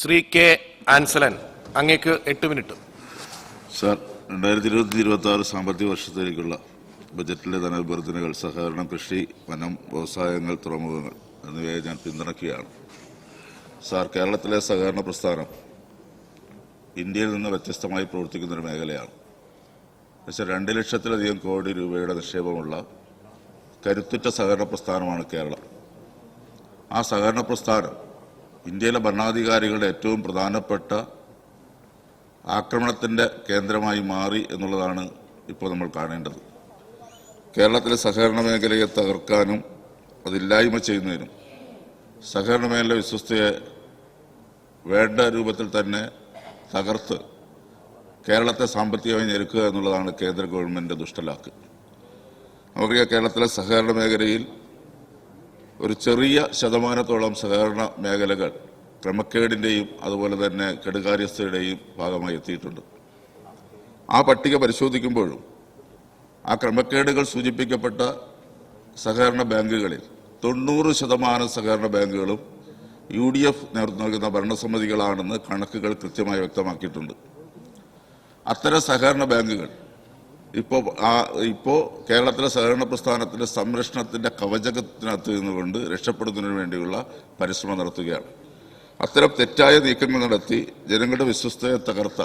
Shri K Ansalan അങ്ങേക്ക് എട്ട് minute. Sir രണ്ടായിരത്തി ഇരുപത്തി ഇരുപത്തി ആറ് സാമ്പത്തിക വർഷത്തേക്കുള്ള ബജറ്റിലെ ധനാഭ്യർത്ഥനകൾ സഹകരണം കൃഷി വനം വ്യവസായങ്ങൾ തുറമുഖങ്ങൾ എന്നിവയെ ഞാൻ പിന്തുണയ്ക്കുകയാണ്. സാർ കേരളത്തിലെ സഹകരണ പ്രസ്ഥാനം ഇന്ത്യയിൽ നിന്ന് വ്യത്യസ്തമായി പ്രവർത്തിക്കുന്ന ഒരു മേഖലയാണ്. പക്ഷേ രണ്ട് ലക്ഷത്തിലധികം കോടി രൂപയുടെ നിക്ഷേപമുള്ള കരുത്തുറ്റ സഹകരണ പ്രസ്ഥാനമാണ് കേരളം. ആ സഹകരണ പ്രസ്ഥാനം ഇന്ത്യയിലെ ഭരണാധികാരികളുടെ ഏറ്റവും പ്രധാനപ്പെട്ട ആക്രമണത്തിന്റെ കേന്ദ്രമായി മാറി എന്നുള്ളതാണ് ഇപ്പോൾ നമ്മൾ കാണേണ്ടത്. കേരളത്തിലെ സഹകരണ മേഖലയെ തകർക്കാനും അതില്ലായ്മ ചെയ്യുന്നതിനും സഹകരണ മേഖല വിശ്വസ്തയെ വേണ്ട രൂപത്തിൽ തന്നെ തകർത്ത് കേരളത്തെ സാമ്പത്തികമായി ഞെരുക്കുക എന്നുള്ളതാണ് കേന്ദ്ര ഗവൺമെന്റ് ദുഷ്ടലാക്ക്. നമുക്കറിയാം കേരളത്തിലെ സഹകരണ മേഖലയിൽ ഒരു ചെറിയ ശതമാനത്തോളം സഹകരണ മേഖലകൾ ക്രമക്കേടിന്റെയും അതുപോലെ തന്നെ കെടുകാര്യസ്ഥയുടെയും ഭാഗമായി എത്തിയിട്ടുണ്ട്. ആ പട്ടിക പരിശോധിക്കുമ്പോഴും ആ ക്രമക്കേടുകൾ സൂചിപ്പിക്കപ്പെട്ട സഹകരണ ബാങ്കുകളിൽ തൊണ്ണൂറ് ശതമാനം സഹകരണ ബാങ്കുകളും യു ഡി എഫ് നേതൃത്വം നൽകുന്ന ഭരണസമിതികളാണെന്ന് കണക്കുകൾ കൃത്യമായി വ്യക്തമാക്കിയിട്ടുണ്ട്. അത്തരം സഹകരണ ബാങ്കുകൾ ഇപ്പോൾ ആ ഇപ്പോൾ കേരളത്തിലെ സഹകരണ പ്രസ്ഥാനത്തിന്റെ സംരക്ഷണത്തിന്റെ കവചകത്തിനകത്ത് നിന്നുകൊണ്ട് രക്ഷപ്പെടുന്നതിന് വേണ്ടിയുള്ള പരിശ്രമം നടത്തുകയാണ്. അത്തരം തെറ്റായ നീക്കങ്ങൾ നടത്തി ജനങ്ങളുടെ വിശ്വസ്തയെ തകർത്ത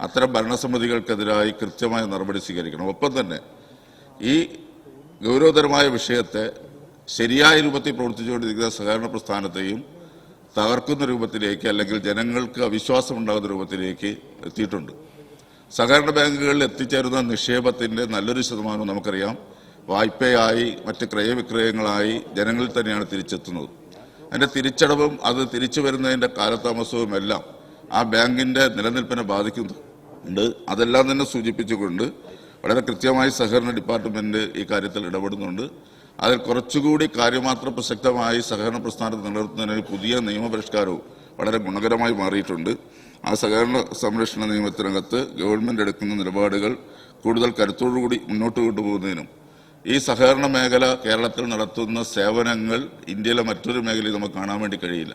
അത്തരം ഭരണസമിതികൾക്കെതിരായി കൃത്യമായ നടപടി സ്വീകരിക്കണം. ഒപ്പം തന്നെ ഈ ഗൗരവതരമായ വിഷയത്തെ ശരിയായ രൂപത്തിൽ പ്രവർത്തിച്ചുകൊണ്ടിരിക്കുന്ന സഹകരണ പ്രസ്ഥാനത്തെയും തകർക്കുന്ന രൂപത്തിലേക്ക് അല്ലെങ്കിൽ ജനങ്ങൾക്ക് അവിശ്വാസം ഉണ്ടാകുന്ന രൂപത്തിലേക്ക് എത്തിയിട്ടുണ്ട്. സഹകരണ ബാങ്കുകളിൽ എത്തിച്ചേരുന്ന നിക്ഷേപത്തിന്റെ നല്ലൊരു ശതമാനം നമുക്കറിയാം. വായ്പയായി മറ്റ് ക്രയവിക്രയങ്ങളായി ജനങ്ങളിൽ തന്നെയാണ് തിരിച്ചെത്തുന്നത്. അതിന്റെ തിരിച്ചടവും അത് തിരിച്ചു വരുന്നതിന്റെ കാലതാമസവും എല്ലാം ആ ബാങ്കിന്റെ നിലനിൽപ്പിനെ ബാധിക്കുന്നുണ്ട്. അതെല്ലാം തന്നെ സൂചിപ്പിച്ചുകൊണ്ട് വളരെ കൃത്യമായി സഹകരണ ഡിപ്പാർട്ട്മെന്റ് ഈ കാര്യത്തിൽ ഇടപെടുന്നുണ്ട്. അതിൽ കുറച്ചുകൂടി കാര്യമാത്ര പ്രസക്തമായി സഹകരണ പ്രസ്ഥാനത്ത് നിലനിർത്തുന്നതിന് പുതിയ നിയമപരിഷ്കാരവും വളരെ ഗുണകരമായി മാറിയിട്ടുണ്ട്. ആ സഹകരണ സംരക്ഷണ നിയമത്തിനകത്ത് ഗവൺമെന്റ് എടുക്കുന്ന നിലപാടുകൾ കൂടുതൽ കരുത്തോടുകൂടി മുന്നോട്ട് കൊണ്ടുപോകുന്നതിനും ഈ സഹകരണ മേഖല കേരളത്തിൽ നടത്തുന്ന സേവനങ്ങൾ ഇന്ത്യയിലെ മറ്റൊരു മേഖലയിൽ നമുക്ക് കാണാൻ വേണ്ടി കഴിയില്ല.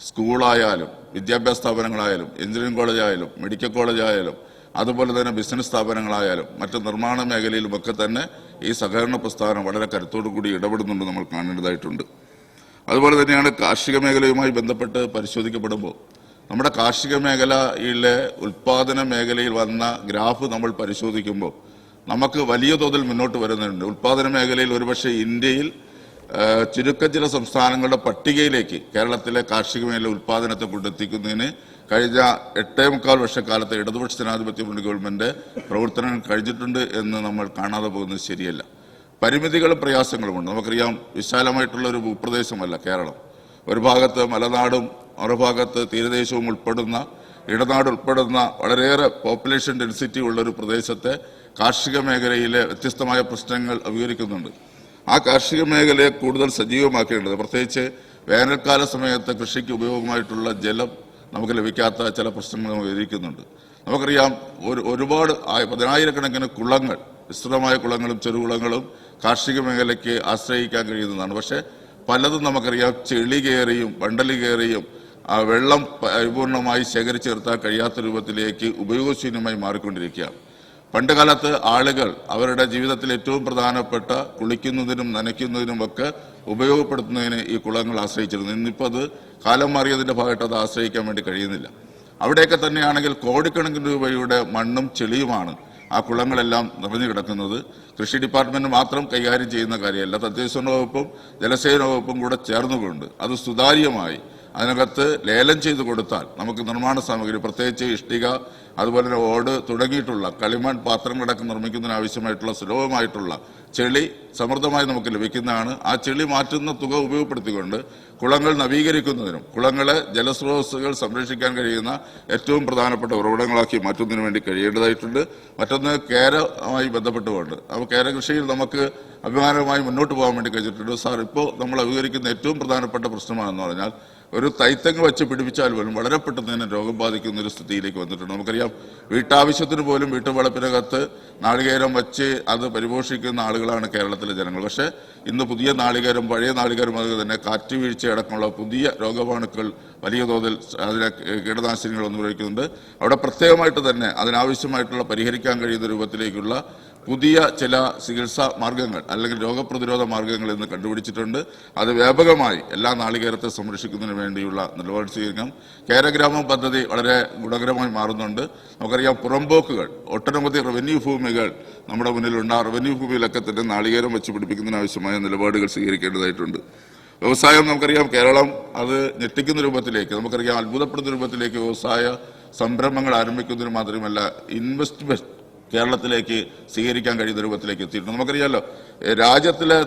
സ്കൂളായാലും വിദ്യാഭ്യാസ സ്ഥാപനങ്ങളായാലും എഞ്ചിനീയറിംഗ് കോളേജായാലും മെഡിക്കൽ കോളേജായാലും അതുപോലെ തന്നെ ബിസിനസ് സ്ഥാപനങ്ങളായാലും മറ്റ് നിർമ്മാണ മേഖലയിലുമൊക്കെ തന്നെ ഈ സഹകരണ പ്രസ്ഥാനം വളരെ കരുത്തോടു കൂടി ഇടപെടുന്നുണ്ട് നമ്മൾ കാണേണ്ടതായിട്ടുണ്ട്. അതുപോലെ തന്നെയാണ് കാർഷിക മേഖലയുമായി ബന്ധപ്പെട്ട് പരിശോധിക്കപ്പെടുമ്പോൾ നമ്മുടെ കാർഷിക മേഖലയിലെ ഉൽപാദന മേഖലയിൽ വന്ന ഗ്രാഫ് നമ്മൾ പരിശോധിക്കുമ്പോൾ നമുക്ക് വലിയ തോതിൽ മുന്നോട്ട് വരുന്നുണ്ട്. ഉൽപാദന മേഖലയിൽ ഒരുപക്ഷെ ഇന്ത്യയിൽ ചുരുക്ക ചില സംസ്ഥാനങ്ങളുടെ പട്ടികയിലേക്ക് കേരളത്തിലെ കാർഷിക മേഖല ഉൽപാദനത്തെ കൊണ്ടെത്തിക്കുന്നതിന് കഴിഞ്ഞ എട്ടേ മുക്കാൽ വർഷക്കാലത്തെ ഇടതുപക്ഷ ജനാധിപത്യ മുന്നണി ഗവൺമെന്റ് പ്രവർത്തനങ്ങൾ കഴിഞ്ഞിട്ടുണ്ട് എന്ന് നമ്മൾ കാണാതെ പോകുന്നത് ശരിയല്ല. പരിമിതികളും പ്രയാസങ്ങളുമുണ്ട്. നമുക്കറിയാം വിശാലമായിട്ടുള്ള ഒരു ഭൂപ്രദേശമല്ല കേരളം. ഒരു ഭാഗത്ത് മലനാടും മറുഭാഗത്ത് തീരദേശവും ഉൾപ്പെടുന്ന ഇടനാട് ഉൾപ്പെടുന്ന വളരെയേറെ പോപ്പുലേഷൻ ഡെൻസിറ്റി ഉള്ള ഒരു പ്രദേശത്തെ കാർഷിക മേഖലയിലെ വ്യത്യസ്തമായ പ്രശ്നങ്ങൾ അഭിമുഖീകരിക്കുന്നുണ്ട്. ആ കാർഷിക മേഖലയെ കൂടുതൽ സജീവമാക്കേണ്ടത് പ്രത്യേകിച്ച് വേനൽക്കാല സമയത്ത് കൃഷിക്ക് ഉപയോഗമായിട്ടുള്ള ജലം നമുക്ക് ലഭിക്കാത്ത ചില പ്രശ്നങ്ങൾ നമുക്ക് നമുക്കറിയാം ഒരു ഒരുപാട് പതിനായിരക്കണക്കിന് കുളങ്ങൾ വിസ്തൃതമായ കുളങ്ങളും ചെറുകുളങ്ങളും കാർഷിക മേഖലയ്ക്ക് ആശ്രയിക്കാൻ കഴിയുന്നതാണ്. പക്ഷേ പലതും നമുക്കറിയാം ചെളി കയറിയും വണ്ടലി കയറിയും ആ വെള്ളം പരിപൂർണമായി ശേഖരിച്ചു നിർത്താൻ കഴിയാത്ത രൂപത്തിലേക്ക് ഉപയോഗശൂന്യമായി മാറിക്കൊണ്ടിരിക്കുകയാണ്. പണ്ട് കാലത്ത് ആളുകൾ അവരുടെ ജീവിതത്തിൽ ഏറ്റവും പ്രധാനപ്പെട്ട കുളിക്കുന്നതിനും നനയ്ക്കുന്നതിനും ഒക്കെ ഉപയോഗപ്പെടുത്തുന്നതിന് ഈ കുളങ്ങൾ ആശ്രയിച്ചിരുന്നു. ഇന്നിപ്പോൾ അത് കാലം മാറിയതിന്റെ ഭാഗമായിട്ട് അത് ആശ്രയിക്കാൻ വേണ്ടി കഴിയുന്നില്ല. അവിടെയൊക്കെ തന്നെയാണെങ്കിൽ കോടിക്കണക്കിന് രൂപയുടെ മണ്ണും ചെളിയുമാണ് ആ കുളങ്ങളെല്ലാം നിറഞ്ഞു കിടക്കുന്നത്. കൃഷി ഡിപ്പാർട്ട്മെന്റ് മാത്രം കൈകാര്യം ചെയ്യുന്ന കാര്യമല്ല. തദ്ദേശ വകുപ്പും ജലസേന വകുപ്പും കൂടെ ചേർന്നുകൊണ്ട് അത് സുതാര്യമായി അതിനകത്ത് ലേലം ചെയ്ത് കൊടുത്താൽ നമുക്ക് നിർമ്മാണ സാമഗ്രി പ്രത്യേകിച്ച് ഇഷ്ടിക അതുപോലെ തന്നെ ഓട് തുടങ്ങിയിട്ടുള്ള കളിമൺ പാത്രങ്ങളടക്കം നിർമ്മിക്കുന്നതിന് ആവശ്യമായിട്ടുള്ള സുലഭമായിട്ടുള്ള ചെളി സമൃദ്ധമായി നമുക്ക് ലഭിക്കുന്നതാണ്. ആ ചെളി മാറ്റുന്ന തുക ഉപയോഗപ്പെടുത്തിക്കൊണ്ട് കുളങ്ങൾ നവീകരിക്കുന്നതിനും കുളങ്ങളെ ജലസ്രോതസ്സുകൾ സംരക്ഷിക്കാൻ കഴിയുന്ന ഏറ്റവും പ്രധാനപ്പെട്ട ഉറവിടങ്ങളാക്കി മാറ്റുന്നതിന് വേണ്ടി കഴിയേണ്ടതായിട്ടുണ്ട്. മറ്റൊന്ന് കേരമായി ബന്ധപ്പെട്ടുകൊണ്ട്. അപ്പോൾ കേര കൃഷിയിൽ നമുക്ക് അഭിമാനമായി മുന്നോട്ട് പോകാൻ വേണ്ടി കഴിഞ്ഞിട്ടുണ്ട്. സാർ ഇപ്പോൾ നമ്മൾ അഭികരിക്കുന്ന ഏറ്റവും പ്രധാനപ്പെട്ട പ്രശ്നമാണെന്ന് പറഞ്ഞാൽ ഒരു തൈത്തങ്ങ് വെച്ച് പിടിപ്പിച്ചാൽ പോലും വളരെ പെട്ടെന്ന് തന്നെ രോഗം ബാധിക്കുന്ന ഒരു സ്ഥിതിയിലേക്ക് വന്നിട്ടുണ്ട്. നമുക്കറിയാം വീട്ടാവശ്യത്തിന് പോലും വീട്ടു വീട്ടുവളപ്പിനകത്ത് നാളികേരം വെച്ച് അത് പരിപോഷിക്കുന്ന ആളുകളാണ് കേരളത്തിലെ ജനങ്ങൾ. പക്ഷേ ഇന്ന് പുതിയ നാളികേരം പഴയ നാളികേരം അത് തന്നെ കാറ്റ് അടക്കമുള്ള പുതിയ രോഗവാണുക്കൾ വലിയ തോതിൽ അതിലെ കീടനാശിനികൾ ഒന്നും ഉപയോഗിക്കുന്നുണ്ട്. അവിടെ പ്രത്യേകമായിട്ട് തന്നെ അതിനാവശ്യമായിട്ടുള്ള പരിഹരിക്കാൻ കഴിയുന്ന രൂപത്തിലേക്കുള്ള പുതിയ ചില ചികിത്സാ മാർഗങ്ങൾ അല്ലെങ്കിൽ രോഗപ്രതിരോധ മാർഗങ്ങൾ ഇന്ന് കണ്ടുപിടിച്ചിട്ടുണ്ട്. അത് വ്യാപകമായി എല്ലാ നാളികേരത്തെ സംരക്ഷിക്കുന്നതിന് വേണ്ടിയുള്ള നിലപാട് സ്വീകരിക്കണം. കേരഗ്രാമം പദ്ധതി വളരെ ഗുണകരമായി മാറുന്നുണ്ട്. നമുക്കറിയാം പുറമ്പോക്കുകൾ ഒട്ടനവധി റവന്യൂ ഭൂമികൾ നമ്മുടെ മുന്നിലുണ്ട്. ആ റവന്യൂ ഭൂമിയിലൊക്കെ തന്നെ നാളികേരം വെച്ച് പിടിപ്പിക്കുന്നതിന് ആവശ്യമായ നിലപാടുകൾ സ്വീകരിക്കേണ്ടതായിട്ടുണ്ട്. വ്യവസായം നമുക്കറിയാം കേരളം അത് ഞെട്ടിക്കുന്ന രൂപത്തിലേക്ക് നമുക്കറിയാം അത്ഭുതപ്പെടുന്ന രൂപത്തിലേക്ക് വ്യവസായ സംരംഭങ്ങൾ ആരംഭിക്കുന്നതിന് മാത്രമല്ല ഇൻവെസ്റ്റ്മെന്റ് കേരളത്തിലേക്ക് സ്വീകരിക്കാൻ കഴിയുന്ന രൂപത്തിലേക്ക് എത്തിയിട്ടുണ്ട്. നമുക്കറിയാലോ രാജ്യത്തിലെ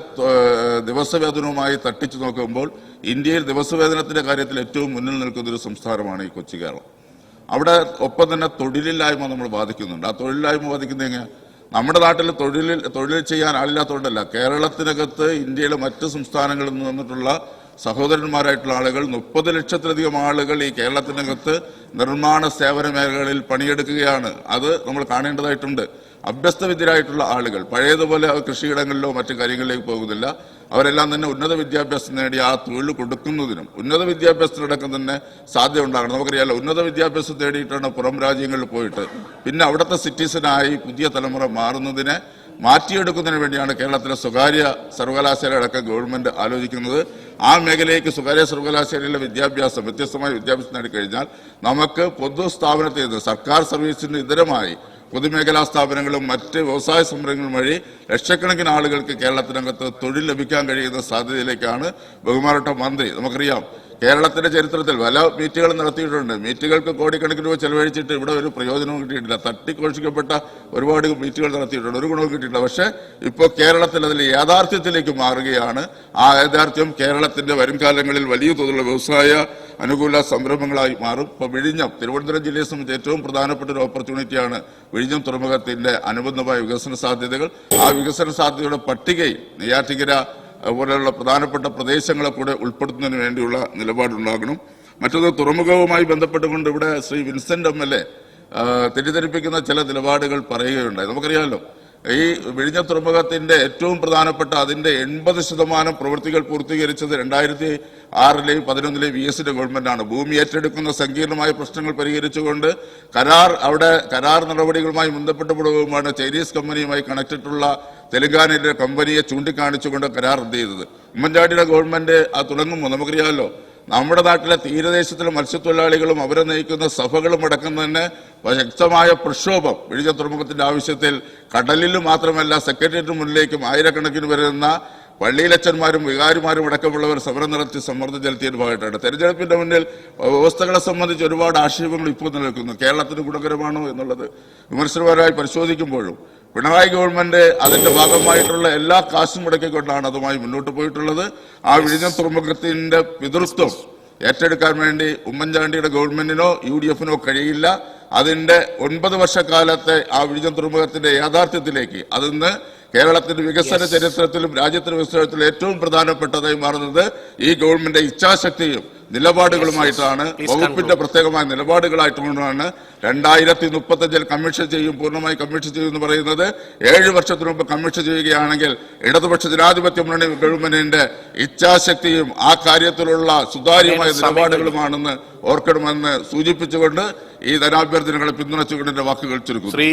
ദിവസവേതനവുമായി തട്ടിച്ചു നോക്കുമ്പോൾ ഇന്ത്യയിൽ ദിവസവേതനത്തിന്റെ കാര്യത്തിൽ ഏറ്റവും മുന്നിൽ നിൽക്കുന്ന ഒരു സംസ്ഥാനമാണ് ഈ കൊച്ചി കേരളം. അവിടെ ഒപ്പം തന്നെ തൊഴിലില്ലായ്മ നമ്മൾ ബാധിക്കുന്നുണ്ട്. ആ തൊഴിലില്ലായ്മ ബാധിക്കുന്നത് എങ്ങനെ നമ്മുടെ നാട്ടിൽ തൊഴിലിൽ തൊഴിൽ ചെയ്യാൻ ആളില്ലാത്തതുകൊണ്ടല്ല. കേരളത്തിനകത്ത് ഇന്ത്യയിലെ മറ്റ് സംസ്ഥാനങ്ങളിൽ നിന്ന് വന്നിട്ടുള്ള സഹോദരന്മാരായിട്ടുള്ള ആളുകൾ മുപ്പത് ലക്ഷത്തിലധികം ആളുകൾ ഈ കേരളത്തിനകത്ത് നിർമ്മാണ സേവന മേഖലകളിൽ പണിയെടുക്കുകയാണ്. അത് നമ്മൾ കാണേണ്ടതായിട്ടുണ്ട്. അഭ്യസ്തവിദ്യരായിട്ടുള്ള ആളുകൾ പഴയതുപോലെ കൃഷിയിടങ്ങളിലോ മറ്റു കാര്യങ്ങളിലേക്ക് പോകുന്നില്ല. അവരെല്ലാം തന്നെ ഉന്നത വിദ്യാഭ്യാസം നേടി ആ തൊഴിൽ കൊടുക്കുന്നതിനും ഉന്നത വിദ്യാഭ്യാസത്തിനടക്കം തന്നെ സാധ്യത ഉണ്ടാകണം. നമുക്കറിയാലോ ഉന്നത വിദ്യാഭ്യാസം നേടിയിട്ടാണ് പുറം രാജ്യങ്ങളിൽ പോയിട്ട്. പിന്നെ അവിടുത്തെ സിറ്റിസനായി പുതിയ തലമുറ മാറുന്നതിനെ മാറ്റിയെടുക്കുന്നതിന് വേണ്ടിയാണ് കേരളത്തിലെ സ്വകാര്യ സർവകലാശാല അടക്കം ഗവൺമെന്റ് ആലോചിക്കുന്നത്. ആ മേഖലയ്ക്ക് സ്വകാര്യ സർവകലാശാലയിലെ വിദ്യാഭ്യാസം വ്യത്യസ്തമായ വിദ്യാഭ്യാസം നേടിക്കഴിഞ്ഞാൽ നമുക്ക് പൊതു സ്ഥാപനത്തിൽ നിന്ന് സർക്കാർ സർവീസിന് ഇതരമായി പൊതുമേഖലാ സ്ഥാപനങ്ങളും മറ്റ് വ്യവസായ സംരംഭങ്ങളും വഴി ലക്ഷക്കണക്കിന് ആളുകൾക്ക് കേരളത്തിനകത്ത് തൊഴിൽ ലഭിക്കാൻ കഴിയുന്ന സാധ്യതയിലേക്കാണ് ബഹുമാനപ്പെട്ട മന്ത്രി. നമുക്കറിയാം കേരളത്തിന്റെ ചരിത്രത്തിൽ പല മീറ്റുകൾ നടത്തിയിട്ടുണ്ട്. മീറ്റുകൾക്ക് കോടിക്കണക്കിന് രൂപ ചെലവഴിച്ചിട്ട് ഇവിടെ ഒരു പ്രയോജനവും കിട്ടിയിട്ടില്ല. തട്ടിക്കോഷിക്കപ്പെട്ട ഒരുപാട് മീറ്റുകൾ നടത്തിയിട്ടുണ്ട്. ഒരു ഗുണവും കിട്ടിയിട്ടില്ല. പക്ഷേ ഇപ്പോൾ കേരളത്തിൽ അതിൽ യാഥാർത്ഥ്യത്തിലേക്ക് മാറുകയാണ്. ആ യാഥാർത്ഥ്യം കേരളത്തിന്റെ വരും കാലങ്ങളിൽ വലിയ തോതിലുള്ള വ്യവസായ അനുകൂല സംരംഭങ്ങളായി മാറും. ഇപ്പോൾ വിഴിഞ്ഞം തിരുവനന്തപുരം ജില്ലയെ സംബന്ധിച്ച് ഏറ്റവും പ്രധാനപ്പെട്ട ഒരു ഓപ്പർച്യൂണിറ്റിയാണ് വിഴിഞ്ഞം തുറമുഖത്തിന്റെ അനുബന്ധമായ വികസന സാധ്യതകൾ. ആ വികസന സാധ്യതയുടെ പട്ടികയിൽ നെയ്യാറ്റിക്കര പോലെയുള്ള പ്രധാനപ്പെട്ട പ്രദേശങ്ങളെ കൂടെ ഉൾപ്പെടുത്തുന്നതിന് വേണ്ടിയുള്ള നിലപാടുണ്ടാകണം. മറ്റൊന്ന് തുറമുഖവുമായി ബന്ധപ്പെട്ടുകൊണ്ട് ഇവിടെ Shri Vincent M L A തെറ്റിദ്ധരിപ്പിക്കുന്ന ചില നിലപാടുകൾ പറയുകയുണ്ടായി. നമുക്കറിയാമല്ലോ ഈ വിഴിഞ്ഞ തുറമുഖത്തിന്റെ ഏറ്റവും പ്രധാനപ്പെട്ട അതിന്റെ എൺപത് ശതമാനം പ്രവൃത്തികൾ പൂർത്തീകരിച്ചത് രണ്ടായിരത്തി ആറിലെയും പതിനൊന്നിലെയും വി എസിന്റെ ഗവൺമെന്റാണ്. ഭൂമി ഏറ്റെടുക്കുന്ന സങ്കീർണമായ പ്രശ്നങ്ങൾ പരിഹരിച്ചുകൊണ്ട് കരാർ അവിടെ കരാർ നടപടികളുമായി ബന്ധപ്പെട്ടുപോകുമാണ് ചൈനീസ് കമ്പനിയുമായി കണക്റ്റിട്ടുള്ള തെലങ്കാനയിലെ കമ്പനിയെ ചൂണ്ടിക്കാണിച്ചുകൊണ്ട് കരാർ റദ്ദ് ചെയ്തത്. ഉമ്മൻചാണ്ടിയുടെ ഗവൺമെന്റ് ആ തുടങ്ങുമ്പോൾ നമുക്കറിയാമല്ലോ. നമ്മുടെ നാട്ടിലെ തീരദേശത്തിലെ മത്സ്യത്തൊഴിലാളികളും അവരെ നയിക്കുന്ന സഭകളും അടക്കം തന്നെ ശക്തമായ പ്രക്ഷോഭം വിഴിഞ്ഞ തുറമുഖത്തിന്റെ ആവശ്യത്തിൽ കടലിൽ മാത്രമല്ല സെക്രട്ടേറിയറ്റിന് മുന്നിലേക്കും ആയിരക്കണക്കിന് വരുന്ന പള്ളിയിലച്ചന്മാരും വികാരിമാരും അടക്കമുള്ളവർ സമരം നടത്തി സമ്മർദ്ദം ചെലുത്തിയ ഭാഗമായിട്ടാണ്. തെരഞ്ഞെടുപ്പിന്റെ മുന്നിൽ വ്യവസ്ഥകളെ സംബന്ധിച്ച് ഒരുപാട് ആക്ഷേപങ്ങൾ ഇപ്പോൾ നിലനിൽക്കുന്നു. കേരളത്തിന് ഗുണകരമാണോ എന്നുള്ളത് വിമർശനപരമായി പരിശോധിക്കുമ്പോഴും പിണറായി ഗവൺമെന്റ് അതിന്റെ ഭാഗമായിട്ടുള്ള എല്ലാ കാശും മുടക്കിക്കൊണ്ടാണ് അതുമായി മുന്നോട്ട് പോയിട്ടുള്ളത്. ആ വിഴിഞ്ഞം തുറമുഖത്തിന്റെ പിതൃത്വം ഏറ്റെടുക്കാൻ വേണ്ടി ഉമ്മൻചാണ്ടിയുടെ ഗവൺമെന്റിനോ യു ഡി എഫിനോ കഴിയില്ല. അതിന്റെ ഒൻപത് വർഷക്കാലത്തെ ആ വിഴിഞ്ഞം തുറമുഖത്തിന്റെ യാഥാർത്ഥ്യത്തിലേക്ക് അതിന്ന് കേരളത്തിന്റെ വികസന ചരിത്രത്തിലും രാജ്യത്തിന്റെ വികസനത്തിലും ഏറ്റവും പ്രധാനപ്പെട്ടതായി മാറുന്നത് ഈ ഗവൺമെന്റ് ഇച്ഛാശക്തിയും നിലപാടുകളുമായിട്ടാണ് വകുപ്പിന്റെ പ്രത്യേകമായ നിലപാടുകളായിട്ടുകൊണ്ടാണ് രണ്ടായിരത്തി മുപ്പത്തഞ്ചിൽ കമ്മീഷൻ ചെയ്യും പൂർണമായി കമ്മീഷൻ ചെയ്യും എന്ന് പറയുന്നത്. ഏഴ് വർഷത്തിന് മുമ്പ് കമ്മീഷൻ ചെയ്യുകയാണെങ്കിൽ ഇടതുപക്ഷ ജനാധിപത്യ മുന്നണി ഗവൺമെന്റിന്റെ ഇച്ഛാശക്തിയും ആ കാര്യത്തിലുള്ള സുതാര്യമായ നിലപാടുകളുമാണെന്ന് ഓർക്കണമെന്ന് സൂചിപ്പിച്ചുകൊണ്ട് ഈ ധനാഭ്യർത്ഥനകളെ പിന്തുണച്ചുകൊണ്ട് വാക്കുകൾ ചുരുക്കുന്നു. ശ്രീ